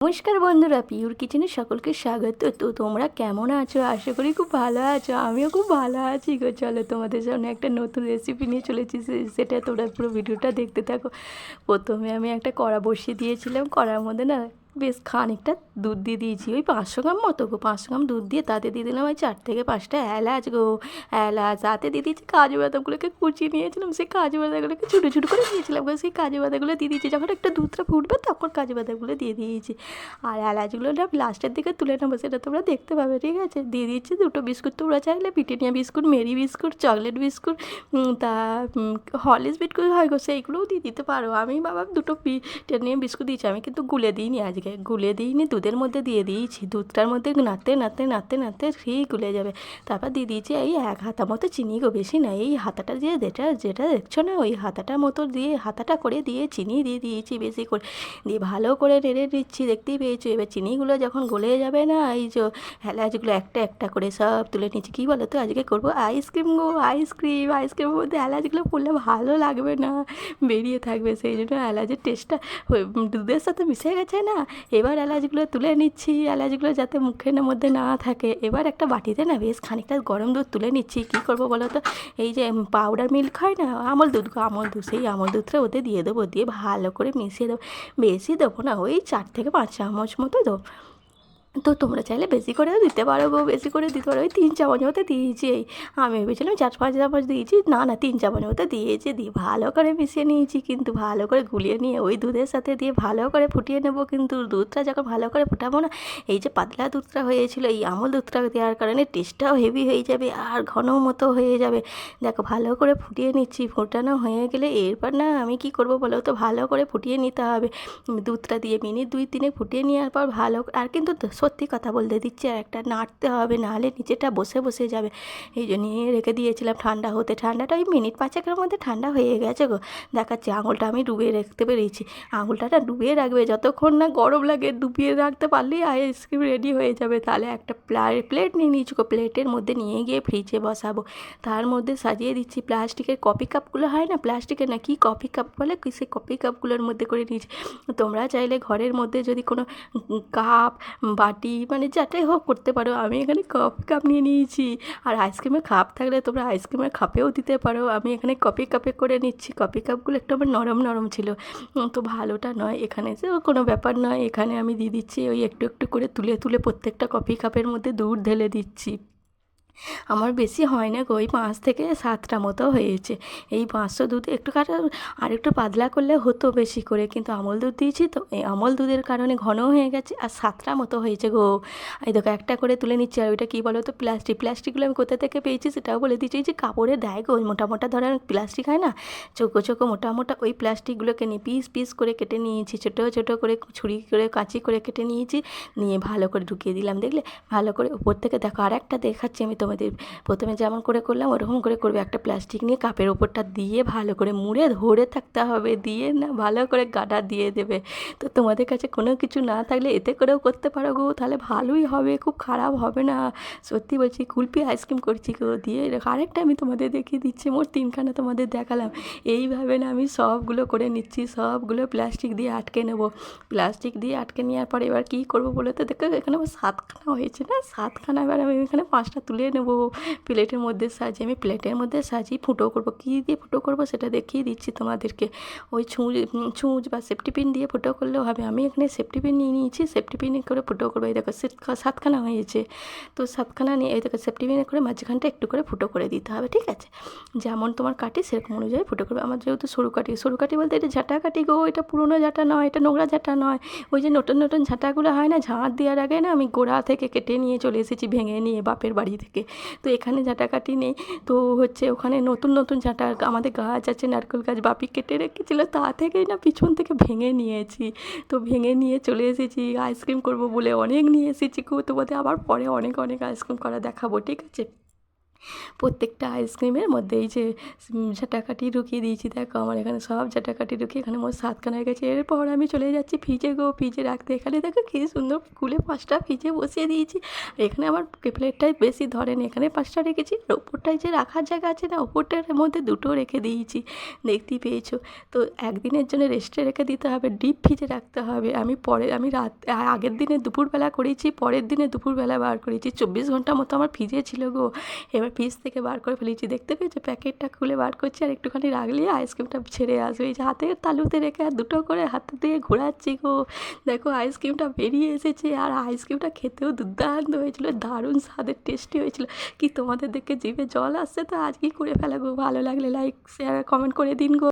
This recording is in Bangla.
নমস্কার বন্ধুরা পিউর কিচেনে সকলকে স্বাগত। তো তোমরা কেমন আছো? আশা করি খুব ভালো আছো। আমিও খুব ভালো আছি গো। চলো তোমাদের সামনে একটা নতুন রেসিপি নিয়ে চলেছি সেটা তোমরা পুরো ভিডিওটা দেখতে থাকো। প্রথমে আমি একটা কড়া বসিয়ে দিয়েছিলাম। কড়ার মধ্যে না বেশ খানিকটা দুধ দিয়ে দিয়েছি। ওই পাঁচশো গ্রাম মতো গো, পাঁচশো গ্রাম দুধ দিয়ে তাতে দিয়ে দিলাম ওই চার থেকে পাঁচটা এলাচ গো। এলাচ, তাতে দিয়ে দিয়েছি কাজু বাদামগুলোকে কুচিয়ে নিয়েছিলাম। সেই কাজু বাদামগুলোকে ছোটো ছোটো করে দিয়েছিলাম সেই কাজু বাদামগুলো দিয়ে দিয়েছি। যখন একটা দুধটা ফুটবে তখন কাজু বাদামগুলো দিয়ে দিয়েছি। আর এলাচগুলো লাস্টের দিকে তুলে নেব, সেটা তোমরা দেখতে পাবে, ঠিক আছে? দিয়ে দিচ্ছি দুটো বিস্কুট, তোমরা চাইলে Britannia biscuit, Marie biscuit, chocolate biscuit তা হলিস বিস্কুট হয় গো, সেইগুলোও দিয়ে দিতে পারো। আমি বাবা দুটো ব্রিটানিয়া বিস্কুট দিয়েছি, আমি কিন্তু গুলে দিইনি আজকে। গুলে দিইনি, দুধের মধ্যে দিয়ে দিয়েছি। দুধটার মধ্যে নাড়তে নাড়তে নাড়তে নাড়তে ঠিক গুলে যাবে। তারপর দিয়ে দিয়েছি এই এক হাতা মতো চিনি গো, বেশি না। এই হাতাটা দিয়ে যেটা যেটা দেখছ না, ওই হাতাটা মতো দিয়ে, হাতাটা করে দিয়ে চিনি দিয়ে দিয়েছি বেশি করে। দিয়ে ভালো করে নেড়ে দিচ্ছি দেখতেই পেয়েছ? এবার চিনিগুলো যখন গলে যাবে না, এই যে এলাচগুলো একটা একটা করে সব তুলে নিচ্ছি। কী বলো তো, আজকে করব আইসক্রিম গো, আইসক্রিম, আইসক্রিমের মধ্যে এলাচগুলো পড়লে ভালো লাগবে না। বেরিয়ে থাকবে, সেই জন্য এলাচের টেস্টটা দুধের সাথে মিশে গেছে না। এবার এলাচগুলো তুলে নিচ্ছি, এলাচগুলো যাতে মুখের মধ্যে না থাকে। এবার একটা বাটিতে না বেশ খানিকটা গরম দুধ তুলে নিচ্ছি। কী করব বলো তো? এই যে পাউডার মিল্ক হয় না, আমল দুধ আমল দুধ, সেই আমল দুধটা ওতে দিয়ে দেবো, দিয়ে ভালো করে মিশিয়ে দেবো। বেশি দেবো না, ওই চার থেকে পাঁচ চামচ মতো দেবো। তো তোমরা চাইলে বেশি করেও দিতে পারো বেশি করে দিতে পারো। ওই তিন চামচ মতো দিয়েছি এই। আমি ভেবেছিলাম চার পাঁচ চামচ দিয়েছি। না না, তিন চামচ মতো দিয়েছি। দিয়ে ভালো করে মিশিয়ে নিয়েছি কিন্তু ভালো করে গুলিয়ে নিয়ে ওই দুধের সাথে দিয়ে ভালো করে ফুটিয়ে নেব কিন্তু দুধটা যখন ভালো করে ফুটাবো না, এই যে পাতলা দুধটা হয়েছিল, এই আমল দুধটা দেওয়ার কারণে টেস্টটাও হেভি হয়ে যাবে আর ঘন মতো হয়ে যাবে। দেখো, ভালো করে ফুটিয়ে নিচ্ছি। ফোটানো হয়ে গেলে এরপর না আমি কি করব বলো তো? ভালো করে ফুটিয়ে নিতে হবে। দুধটা দিয়ে মিনিট দুই তিনে ফুটিয়ে নেওয়ার পর ভালো আর কিন্তু সত্যি কথা বলতে দিচ্ছি। আর একটা নাড়তে হবে, নাহলে নিচেটা বসে বসে যাবে। এই জন্য রেখে দিয়েছিলাম ঠান্ডা হতে। ঠান্ডাটা ওই মিনিট পাঁচেকের মধ্যে ঠান্ডা হয়ে গেছে গো। দেখাচ্ছি আঙুলটা আমি ডুবিয়ে রাখতে পেরেছি। আঙুলটা না ডুবিয়ে রাখবে, যতক্ষণ না গরম লাগে ডুবিয়ে রাখতে পারলেই আইসক্রিম রেডি হয়ে যাবে। তাহলে একটা প্লেট নিয়ে নিয়েছি গো, প্লেটের মধ্যে নিয়ে গিয়ে ফ্রিজে বসাবো। তার মধ্যে সাজিয়ে দিচ্ছি প্লাস্টিকের কপি কাপগুলো। হয় না, প্লাস্টিকের না, কি কফি কাপ বলে? কি সেই কফি কাপগুলোর মধ্যে করে নিয়েছি। তোমরা চাইলে ঘরের মধ্যে যদি কোনো কাপ, বাটি মানে যাটাই হোক করতে পারো। আমি এখানে কফি কাপ নিয়ে নিয়েছি। আর আইসক্রিমের খাপ থাকলে তোমরা আইসক্রিমের খাপেও দিতে পারো। আমি এখানে কপি কাপে করে নিচ্ছি। কপি কাপগুলো একটু আমার নরম নরম ছিল। তো ভালোটা নয় এখানে। যে কোনো ব্যাপার নয়। এখানে আমি দিয়ে দিচ্ছি। ওই একটু একটু করে তুলে তুলে প্রত্যেকটা কপি কাপের মধ্যে দুধ ঢেলে দিচ্ছি। আমার বেশি হয় না ওই পাঁচ থেকে সাতটা মতো হয়েছে। এই পাঁচশো দুধ একটু কাটা আর একটু পাতলা করলে হতো বেশি করে, কিন্তু আমল দুধ দিয়েছি তো, এই আমল দুধের কারণে ঘন হয়ে গেছে আর সাতটা মতো হয়েছে গো। এই দেখো, একটা করে তুলে নিচ্ছি, আর ওইটা কী বলো তো প্লাস্টিক, প্লাস্টিকগুলো আমি কোথা থেকে পেয়েছি সেটাও বলে দিচ্ছি যে কাপড়ে দেয় গো, মোটা মোটা ধরনের প্লাস্টিক হয় না, চোখো চোখো মোটা মোটা ওই প্লাস্টিকগুলোকে নিয়ে পিস পিস করে কেটে নিয়েছি, ছোটো ছোটো করে ছুরি করে, কাঁচি করে কেটে নিয়েছি, নিয়ে ভালো করে ঢুকিয়ে দিলাম, দেখলে? ভালো করে উপর থেকে দেখো আর একটা দেখাচ্ছি আমি তোমাদের প্রথমে যেমন করে করলাম, ওরকম করে করবে। একটা প্লাস্টিক নিয়ে কাপের ওপরটা দিয়ে ভালো করে মুড়ে ধরে থাকতে হবে। দিয়ে না ভালো করে গাডা দিয়ে দেবে। তো তোমাদের কাছে কোনো কিছু না থাকলে এতে করেও করতে পারো গো। তাহলে ভালোই হবে, খুব খারাপ হবে না। সত্যি বলছি কুলপি আইসক্রিম করছি গো। দিয়ে আরেকটা আমি তোমাদের দেখিয়ে দিচ্ছি, মোট তিনখানা তোমাদের দেখালাম। এইভাবে না আমি সবগুলো করে নিচ্ছি, সবগুলো প্লাস্টিক দিয়ে আটকে নেব। প্লাস্টিক দিয়ে আটকে নেওয়ার পরে এবার কী করব বলে তো? দেখো এখানে আমার সাতখানা হয়েছে না? সাতখানা এবার আমি এখানে পাঁচটা তুলে প্লেটের মধ্যে সাজিয়ে, আমি প্লেটের মধ্যে সাজিয়ে ফুটো করব। কী দিয়ে ফুটো করব সেটা দেখিয়ে দিচ্ছি তোমাদেরকে। ওই ছুঁচ ছুঁচ বা সেফটি পিন দিয়ে ফুটো করলেও হবে। আমি এখানে সেফটি পিন নিয়ে নিয়েছি। সেফটি পিন করে ফুটো করব। এই দেখো সাতখানা হয়েছে। তো সাতখানা নিয়ে, এই দেখো, সেফটি পিনে করে মাঝখানটা একটু করে ফুটো করে দিতে হবে, ঠিক আছে? যেমন তোমার কাটি সেরকম অনুযায়ী ফুটো করবে। আমার যেহেতু সরু কাটি সরু কাটি বলতে এটা ঝাঁটা কাটি গো, এটা পুরোনো ঝাঁটা নয়, এটা নোংরা ঝাঁটা নয়। ওই যে নতুন নতুন ঝাঁটাগুলো হয় না, ঝাঁট দেওয়ার আগে না আমি গোড়া থেকে কেটে নিয়ে চলে এসেছি, ভেঙে নিয়ে বাপের বাড়ি থেকে। তো এখানে ঝাঁটাকাটি নেই। তো হচ্ছে ওখানে নতুন নতুন ঝাঁটা আমাদের গাছ আছে, নারকেল গাছ বাপি কেটে রেখেছিলো, তা থেকেই না পিছন থেকে ভেঙে নিয়েছি। তো ভেঙে নিয়ে চলে এসেছি আইসক্রিম করব বলে অনেক নিয়ে এসেছি তোমাদের আবার পরে অনেক অনেক আইসক্রিম করা দেখাবো, ঠিক আছে? প্রত্যেকটা আইসক্রিমের মধ্যে এই যে উম, ঝাঁটাকাঠি ঢুকিয়ে দিয়েছি দেখো আমার এখানে সব ঝাঁটাকাঠি ঢুকিয়ে এখানে মোট সাতখানা হয়ে গেছে। এরপর আমি চলে যাচ্ছি ফ্রিজে গো ফ্রিজে রাখতে। এখানে দেখো কী সুন্দর খুলে পাঁচটা ফ্রিজে বসিয়ে দিয়েছি। এখানে আমার প্লেটটাই বেশি ধরেনি এখানে পাঁচটা রেখেছি। আর ওপরটায় যে রাখার জায়গা আছে না ওপরটার মধ্যে দুটো রেখে দিয়েছি। দেখতেই পেয়েছ? তো একদিনের জন্য রেস্টে রেখে দিতে হবে ডিপ ফ্রিজে রাখতে হবে। আমি পরে আমি রাত আগের দিনে দুপুরবেলা করেছি পরের দিনে দুপুরবেলা বার করেছি। চব্বিশ ঘণ্টা মতো আমার ফ্রিজে ছিল গো। এবার ফ্রিজ থেকে বার করে ফেলেছি। দেখতে পেয়েছ? প্যাকেটটা খুলে বার করছি আর একটুখানি রাখলে আইসক্রিমটা ছেড়ে আসবে। এই যে হাতের তালুতে রেখে আর দুটো করে হাতে দিয়ে ঘোরাচ্ছি গো। দেখো আইসক্রিমটা বেরিয়ে এসেছে আর আইসক্রিমটা খেতেও দুর্দান্ত হয়েছিল, দারুণ স্বাদের টেস্টি হয়েছিল। কি তোমাদের দেখে জিভে জল আসছে তো আজকেই করে ফেলা গো ভালো লাগলে লাইক শেয়ার কমেন্ট করে দিন গো।